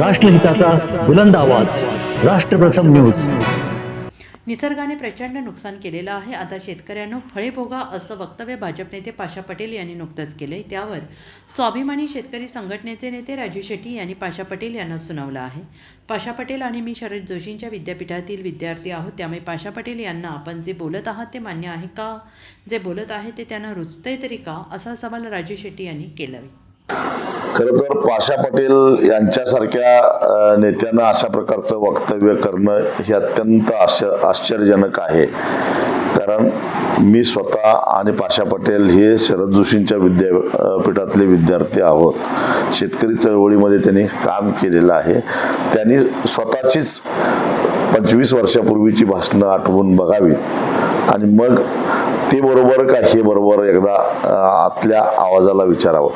राष्ट्रहिताचा बुलंद आवाज. राष्ट्रप्रथम न्यूज. निसर्गाने प्रचंड नुकसान केलेलं आहे. आता शेतकऱ्यांनो फळे भोगा असं वक्तव्य भाजप नेते पाशा पटेल यांनी नुकतंच केले त्यावर स्वाभिमानी शेतकरी संघटनेचे नेते राजू शेट्टी यांनी पाशा पटेल यांना सुनावलं आहे. पाशा पटेल आणि मी शरद जोशींच्या विद्यापीठातील विद्यार्थी आहोत. त्यामुळे पाशा पटेल यांना आपण जे बोलत आहात ते मान्य आहे का? जे बोलत आहे ते त्यांना रुचतंय तरी का? असा सवाल राजू शेट्टी यांनी केला खरं तर पाशा पटेल यांच्यासारख्या नेत्यांना अशा प्रकारचं वक्तव्य करणं हे अत्यंत आश्च आश्चर्यजनक आहे. कारण मी स्वतः आणि पाशा पटेल हे शरद जोशींच्या विद्यापीठातले विद्यार्थी आहोत. शेतकरी चळवळीमध्ये त्यांनी काम केलेलं आहे. त्यांनी स्वतःचीच पंचवीस वर्षापूर्वीची भाषणं आठवून बघावीत. आणि मग ते बरोबर का हे बरोबर एकदा आतल्या आवाजाला विचारावं.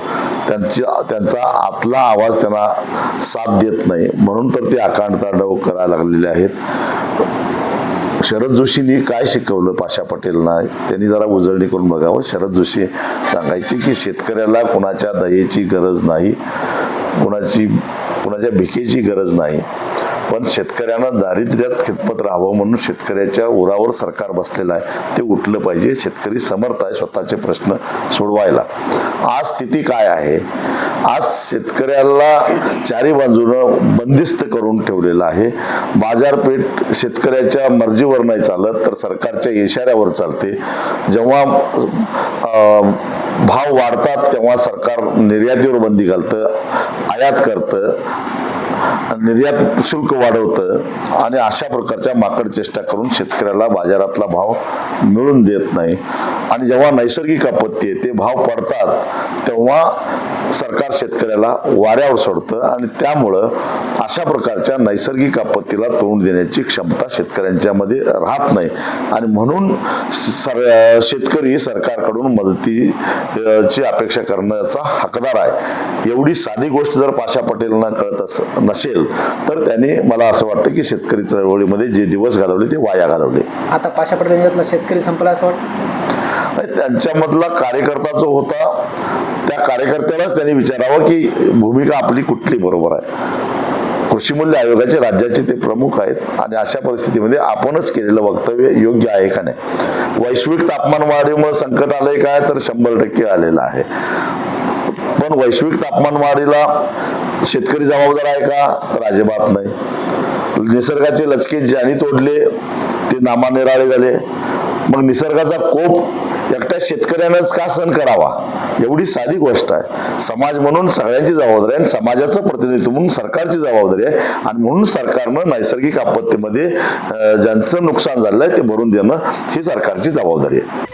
त्यांच्या त्यांचा आतला आवाज त्यांना साथ देत नाही. म्हणून तर ते आकांडतांडव करायला लागलेले आहेत. शरद जोशींनी काय शिकवलं पाशा पटेलना? त्यांनी जरा उजळणी करून बघावं. शरद जोशी सांगायची की शेतकऱ्याला कुणाच्या दयेची गरज नाही कुणाची कुणाच्या भिकेची गरज नाही. पण शेतकऱ्यांना दारिद्र्यात खितपत राहावं म्हणून शेतकऱ्याच्या उरावर सरकार बसलेलं आहे ते उठलं पाहिजे. शेतकरी समर्थ आहे स्वतःचे प्रश्न सोडवायला. आज स्थिती काय आहे? आज शेतकऱ्याला चारी बाजूनं बंदिस्त करून ठेवलेलं आहे. बाजारपेठ शेतकऱ्याच्या मर्जीवर नाही चालत तर सरकारच्या इशाऱ्यावर चालते. जेव्हा अं, भाव वाढतात तेव्हा सरकार निर्यातीवर बंदी घालतं आयात करतं निर्यात शुल्क वाढवतं आणि अशा प्रकारच्या माकड चेष्टा करून शेतकऱ्याला बाजारातला भाव मिळून देत नाही. आणि जेव्हा नैसर्गिक आपत्ती येते भाव पडतात तेव्हा सरकार शेतकऱ्याला वाऱ्यावर सोडतं आणि त्यामुळं अशा प्रकारच्या नैसर्गिक आपत्तीला तोंड देण्याची क्षमता शेतकऱ्यांच्यामध्ये राहत नाही. आणि म्हणून सर शेतकरी सरकारकडून मदती मदतीची अपेक्षा करण्याचा हकदार आहे. एवढी साधी गोष्ट जर पाशा पटेलांना कळत अस नसेल तर त्यांनी मला असं वाटतं की शेतकरी चळवळीमध्ये जे दिवस घालवले ते वाया घालवले. आता पाशा पटेल यांच्यातला शेतकरी संपला असं वाटतं त्यांच्यामधला कार्यकर्ता जो होता त्या कार्यकर्त्यालाच त्यांनी विचारावं की भूमिका आपली कुठली बरोबर आहे. कृषी मूल्य आयोगाचे राज्याचे ते प्रमुख आहेत आणि अशा परिस्थितीमध्ये आपणच केलेलं वक्तव्य योग्य आहे का नाही? वैश्विक तापमान वाढीमुळे संकट आलंय काय तर शंभर टक्के आलेलं आहे. पण वैश्विक तापमान वाढीला शेतकरी जबाबदार आहे का? तर अजिबात नाही. निसर्गाचे लचके ज्यांनी तोडले ते नामानिराळे झाले. मग निसर्गाचा कोप एकट्या शेतकऱ्यानंच का सहन करावा? एवढी साधी गोष्ट आहे. समाज म्हणून सगळ्यांची जबाबदारी आहे आणि समाजाचं प्रतिनिधित्व म्हणून सरकारची जबाबदारी आहे. आणि म्हणून सरकारनं नैसर्गिक आपत्तीमध्ये ज्यांचं नुकसान झालं आहे ते भरून देणं ही सरकारची जबाबदारी आहे.